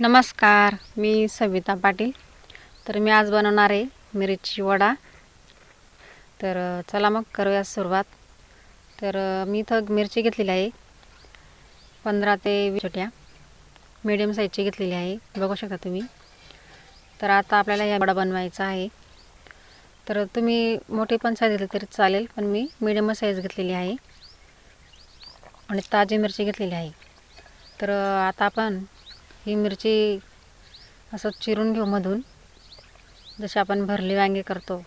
नमस्कार मी सविता पाटील. तर मी आज बनवणार आहे मिरची वडा. तर चला मग करूया सुरुवात. तर मी इथं मिरची घेतलेली आहे. पंधरा ते वीस छोट्या. मीडियम साईजची घेतलेली आहे. बघू शकता तुम्ही. तर आता आपल्याला ह्या वडा बनवायचा आहे. तर तुम्ही मोठी पण साईज घेतली तरी चालेल पण मी मीडियम साईज घेतलेली आहे. आणि ताजी मिरची घेतलेली आहे. तर आता आपण ही मिरची असं चिरून घेऊ मधून. जसे आपण भरली वांगे करतो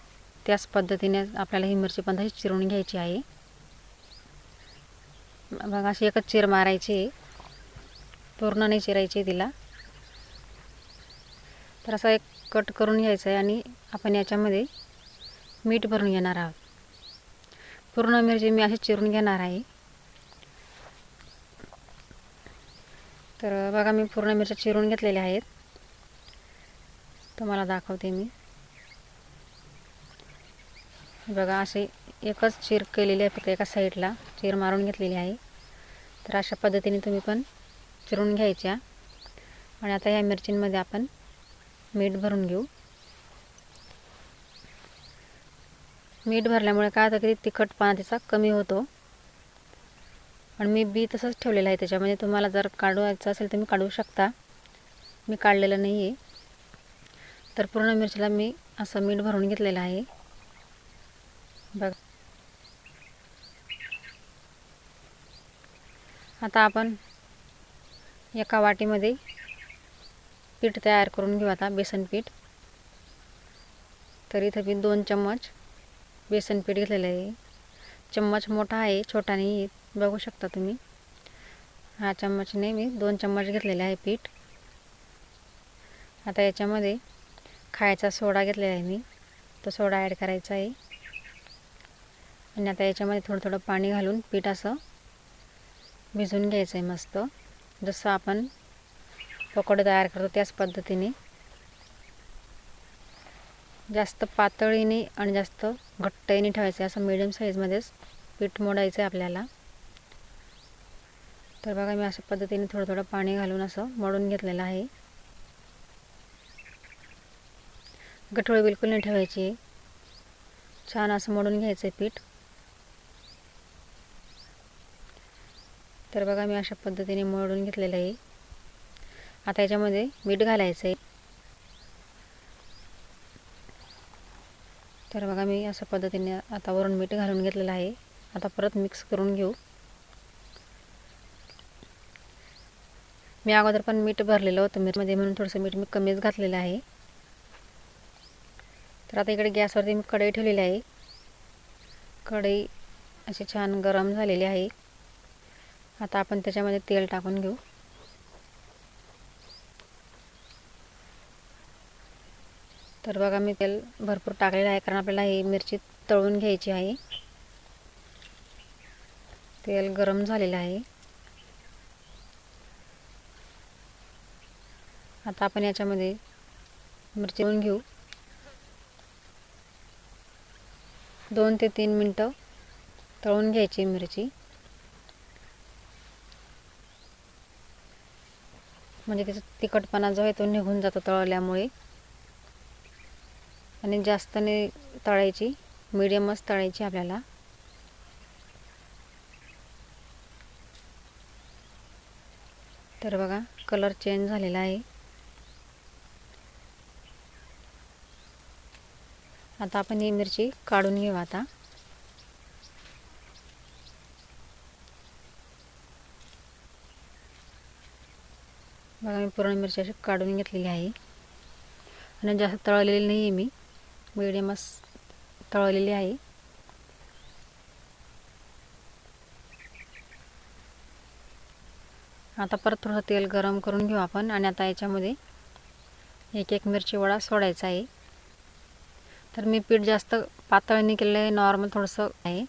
त्याच पद्धतीने आपल्याला ही मिरची पण तशी चिरून घ्यायची आहे. बघा अशी एकच चिर मारायची पूर्ण नाही चिरायची आहे तिला. तर असं एक कट करून घ्यायचं आहे आणि आपण याच्यामध्ये मीठ भरून घेणार आहोत. पूर्ण मिरची मी अशी चिरून घेणार आहे. तर बघा मी पूर्ण मिरच्या चिरून घेतलेल्या आहेत. तुम्हाला दाखवते मी. बघा असे एकच चीर केलेली आहे फक्त एका साईडला. चीर मारून घेतलेली आहे. तर अशा पद्धतीने तुम्ही पण चिरून घ्यायच्या. आणि आता ह्या मिरचींमध्ये आपण मीठ भरून घेऊ. मीठ भरल्यामुळे काय होतं की तिखटपणा तिचा कमी होतो. आणि मी बी तसंच ठेवलेलं आहे त्याच्यामध्ये. तुम्हाला जर काढवायचं असेल तर मी काढू शकता. मी काढलेलं नाही आहे तर पूर्ण मिरचीला मी असं मीठ भरून घेतलेलं आहे. बघ. आता आपण एका वाटीमध्ये पीठ तयार करून घेऊ आता बेसन पीठ. तर इथं मी दोन चम्मच बेसन पीठ घेतलेलं आहे. चम्मच मोठा आहे छोटा नाही आहे बघू शकता तुम्ही. हा चम्मचने मी दोन चम्मच घेतलेले आहे पीठ. आता याच्यामध्ये खायचा सोडा घेतलेला आहे मी. तो सोडा ॲड करायचा आहे. आणि आता याच्यामध्ये थोडं थोडं पाणी घालून पीठ असं भिजवून घ्यायचं आहे मस्त. जसं आपण पकोडे तयार करतो त्याच पद्धतीने. जास्त पातळीने आणि जास्त घट्टईने ठेवायचं आहे असं मिडियम साईजमध्येच पीठ मोडायचं आहे आपल्याला. तर बघा मी अशा पद्धतीने थोडं थोडं पाणी घालून असं मोडून घेतलेलं आहे. गठोळी बिलकुल नाही ठेवायची. छान असं मोडून घ्यायचं आहे पीठ. तर बघा मी अशा पद्धतीने मोडून घेतलेलं आहे. आता याच्यामध्ये मीठ घालायचं आहे तर बघा मी अशा पद्धतीने आता वरून मीठ घालून घेतलेलं आहे. आता परत मिक्स करून घेऊ. मी अगोदर पण मीठ भरलेलं होतं मिरमध्ये म्हणून थोडंसं मीठ मी कमीच घातलेलं आहे. तर आता इकडे गॅसवरती मी कढई ठेवलेली आहे. कढई अशी छान गरम झालेली आहे. आता आपण त्याच्यामध्ये तेल टाकून घेऊ. तर बघा मी तेल भरपूर टाकलेलं आहे कारण आपल्याला ही मिरची तळून घ्यायची आहे. तेल गरम झालेलं आहे. आता आपण याच्यामध्ये मिरची तळून घेऊ. दोन ते तीन मिनटं तळून घ्यायची मिरची. म्हणजे त्याचा तिखटपणा जो आहे तो निघून जातो तळल्यामुळे. आणि जास्त नाही तळायची मिडियमच तळायची आपल्याला. तर बघा कलर चेंज झालेला आहे. आता आपण ही मिरची काढून घेऊ आता. बघा मी पूर्ण मिरची अशी काढून घेतलेली आहे. आणि जास्त तळलेली नाही आहे मी मिडियमच तळलेली आहे. आता परत थोडंसं तेल गरम करून घेऊ आपण. आणि आता याच्यामध्ये एक एक मिरची वडा सोडायचा आहे. तर मी पीठ जास्त पातळ नाही केलेलं आहे नॉर्मल थोडंसं आहे.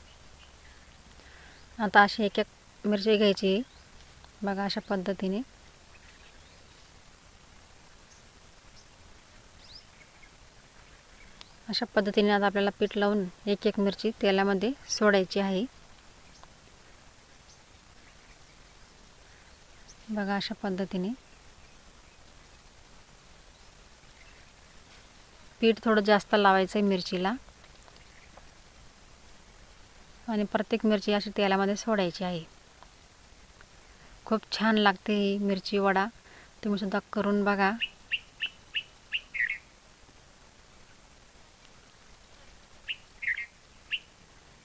आता अशी एक एक मिरची घ्यायची बघा अशा पद्धतीने. अशा पद्धतीने आता आपल्याला पीठ लावून एक एक मिरची तेलामध्ये सोडायची आहे. बघा अशा पद्धतीने. पीठ थोडं जास्त लावायचं आहे मिरचीला. आणि प्रत्येक मिरची अशी तेलामध्ये सोडायची आहे. खूप छान लागते ही मिरची वडा. तुम्ही सुद्धा करून बघा.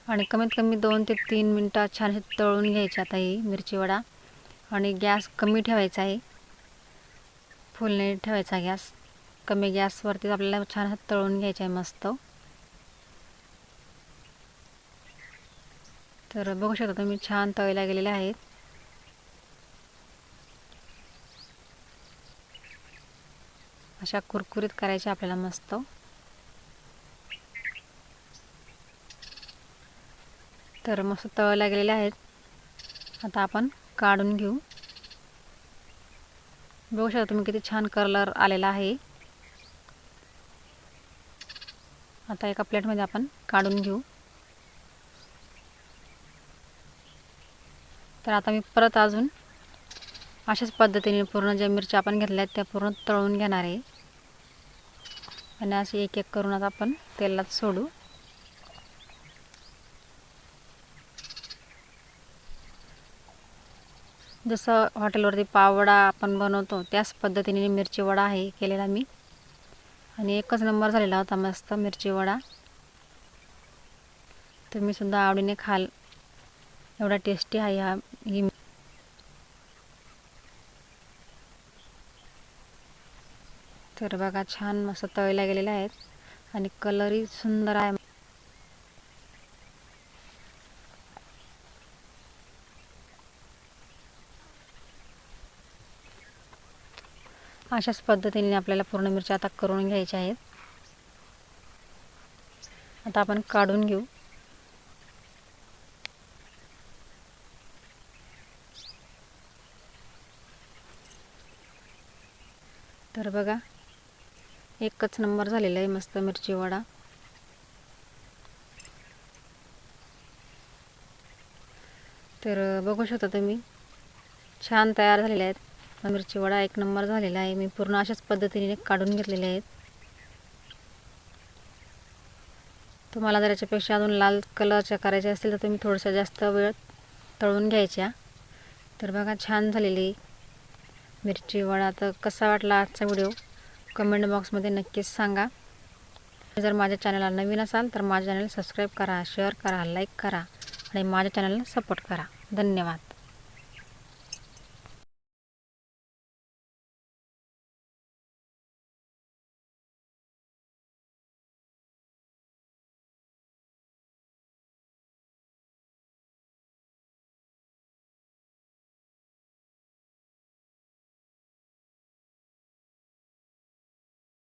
आणि कमीत कमी दोन ते तीन मिनटं छान तळून घ्यायची आता ही मिरची वडा. आणि गॅस कमी ठेवायचा आहे. फुल नाही ठेवायचा गॅस. कमी गॅसवरती आपल्याला छान तळून घ्यायचं आहे मस्त. तर बघू शकता तुम्ही छान तळल्या गेलेल्या आहेत. अशा कुरकुरीत करायच्या आपल्याला मस्त. तर मस्त तळल्या गेलेल्या आहेत. आता आपण काढून घेऊ. बघू शकता तुम्ही किती छान कलर आलेला आहे. आता एका प्लेटमध्ये आपण काढून घेऊ. तर आता मी परत अजून अशाच पद्धतीने पूर्ण ज्या मिरच्या आपण घेतल्या आहेत त्या पूर्ण तळून घेणार आहे. आणि अशी एक एक करून आता आपण तेलात सोडू. जसं हॉटेलवरती पाववडा आपण बनवतो त्याच पद्धतीने मिरची वडा आहे केलेला मी. आणि एकच नंबर झालेला होता मस्त मिरची वडा. तुम्हीसुद्धा आवडीने खाल. एवढा टेस्टी आहे हा. ही तर बघा छान मस्त तळल्या गेलेल्या आहेत. आणि कलरही सुंदर आहे. अशाच पद्धतीने आपल्याला पूर्ण मिरच्या आता करून घ्यायच्या आहेत. आता आपण काढून घेऊ. तर बघा एकच नंबर झालेला आहे मस्त मिरची वडा. तर बघू शकता तुम्ही छान तयार झालेले आहेत. मिरची वडा एक नंबर झालेला आहे. मी पूर्ण अशाच पद्धतीने काढून घेतलेले आहेत. तुम्हाला जर याच्यापेक्षा अजून लाल कलरच्या करायच्या असतील तर तुम्ही थोडंसं जास्त वेळ तळून घ्यायच्या. तर बघा छान झालेली मिरची वडा. तर कसा वाटला आजचा व्हिडिओ? कमेंट बॉक्समध्ये नक्कीच सांगा. जर माझ्या चॅनलला नवीन असाल तर माझ्या चॅनल सबस्क्राईब करा शेअर करा लाईक करा आणि माझ्या चॅनलला सपोर्ट करा. धन्यवाद.